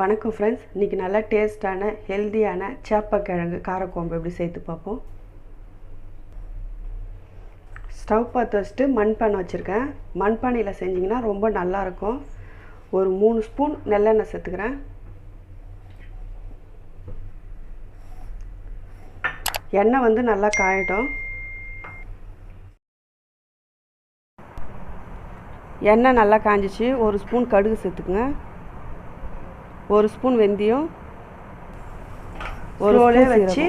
வணக்கம் ஃப்ரெண்ட்ஸ் இன்றைக்கி நல்லா டேஸ்ட்டான ஹெல்தியான சேப்பக்கிழங்கு காரக்குழம்பு எப்படி சேர்த்து பார்ப்போம். ஸ்டவ் பார்த்து வச்சுட்டு மண்பானை வச்சுருக்கேன். மண்பானையில் செஞ்சிங்கன்னா ரொம்ப நல்லாயிருக்கும் ஒரு மூணு ஸ்பூன் நெல்லெண்ணெய் சேர்த்துக்கிறேன். எண்ணெய் வந்து நல்லா காயட்டும். எண்ணெய் நல்லா காஞ்சிச்சு. ஒரு ஸ்பூன் கடுகு சேர்த்துக்குங்க. ஒரு ஸ்பூன் வெந்தயம் ஒரு ஸ்பூன் வச்சு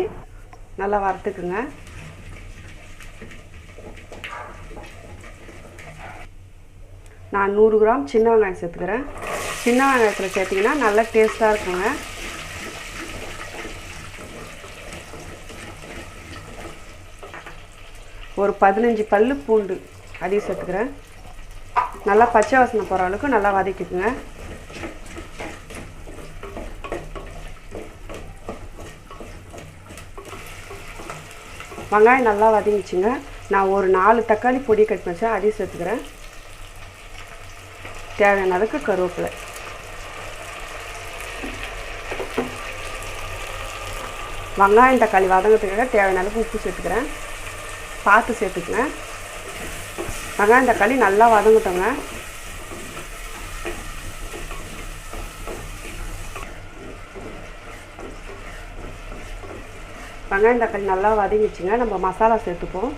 நல்லா வறுத்துக்குங்க. நான் நூறு கிராம் சின்ன வெங்காயம் சேர்த்துக்கிறேன். சின்ன வெங்காயத்தில் சேர்த்திங்கன்னா நல்லா டேஸ்ட்டாக இருக்குங்க. ஒரு பதினஞ்சு பல் பூண்டு அதையும் சேர்த்துக்கிறேன். நல்லா பச்சை வாசனை போகிற அளவுக்கு நல்லா வதக்கிக்குங்க. வெங்காயம் நல்லா வதங்கிச்சுங்க நான் ஒரு நாலு தக்காளி பொடி கட் வச்சேன். அதையும் சேர்த்துக்கிறேன். தேவையான அளவுக்கு கருவேப்பிலை. வெங்காயம் தக்காளி வதங்கிறதுக்காக தேவையான அளவுக்கு உப்பு சேர்த்துக்கிறேன். பார்த்து சேர்த்துக்குங்க. வெங்காயம் தக்காளி நல்லா வதங்கட்டோங்க. வெங்காயம் தக்காளி நல்லா வதங்கிச்சுங்க நம்ம மசாலா சேர்த்துப்போம்.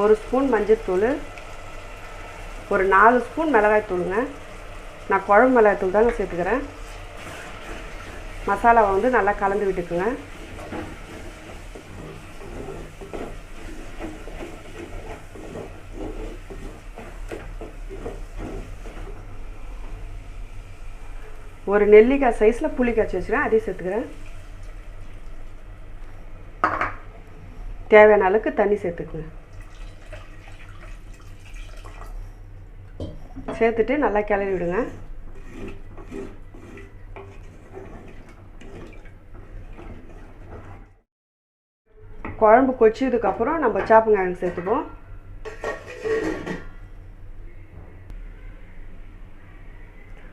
ஒரு ஸ்பூன் மஞ்சள்தூள் ஒரு நாலு ஸ்பூன் மிளகாய் தூளுங்க. நான் குழம்பு மிளகாய் தூள் தாங்க சேர்த்துக்கிறேன். மசாலாவை வந்து நல்லா கலந்து விட்டுக்குங்க. ஒரு நெல்லிக்காய் சைஸில் புளி காய்ச்சி வச்சுக்கிறேன். அதையும் சேர்த்துக்கிறேன். தேவையான அளவுக்கு தண்ணி சேர்த்துக்குங்க. சேர்த்துட்டு நல்லா கிளறி விடுங்க. குழம்பு கொச்சதுக்கப்புறம் நம்ம சாப்பங்காயம் சேர்த்துப்போம்.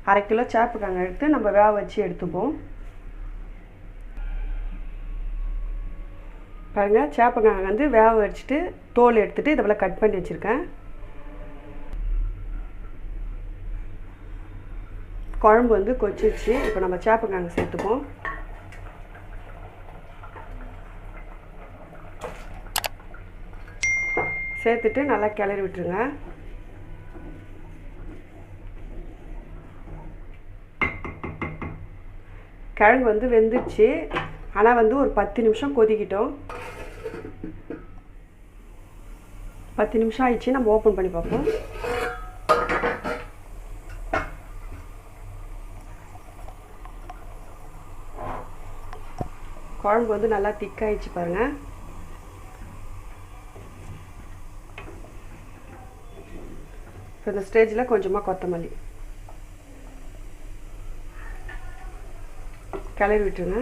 அரை கிலோ சேப்பக்கிழங்கு எடுத்து நம்ம வேக வச்சு எடுத்துப்போம். பாருங்கள் சேப்பங்காய் வந்து வேக வச்சுட்டு தோல் எடுத்துகிட்டு இதை போல் கட் பண்ணி வச்சுருக்கேன். குழம்பு வந்து கொச்சிச்சு இப்போ நம்ம சேப்பக்கிழங்கு சேர்த்துப்போம். சேர்த்துட்டு நல்லா கிளறி விட்டுருங்க. கிழங்கு வந்து வெந்துடுச்சு ஆனால் வந்து ஒரு பத்து நிமிஷம் கொதிக்கிட்டோம். பத்து நிமிஷம் ஆயிடுச்சு நம்ம ஓப்பன் பண்ணி பார்ப்போம். குழம்பு வந்து நல்லா திக்காயிடுச்சு பாருங்கள் இப்போ இந்த ஸ்டேஜில் கொஞ்சமாக கொத்தமல்லி. கிளறி விட்டுருங்க.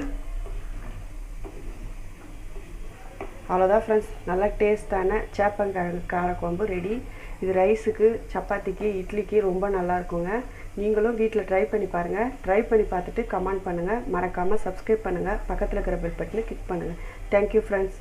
அவ்வளோதான் ஃப்ரெண்ட்ஸ் நல்லா டேஸ்ட்டான சேப்பங்கிழங்கு காரக்குழம்பு ரெடி இது ரைஸுக்கு சப்பாத்திக்கு இட்லிக்கு ரொம்ப நல்லா இருக்குங்க. நீங்களும் வீட்டில் ட்ரை பண்ணி பாருங்கள் ட்ரை பண்ணி பார்த்துட்டு கமெண்ட் பண்ணுங்கள் மறக்காமல் சப்ஸ்கிரைப் பண்ணுங்கள் பக்கத்தில் இருக்கிற பெல் பட்டனை கிளிக் பண்ணுங்கள் தேங்க்யூ ஃப்ரெண்ட்ஸ்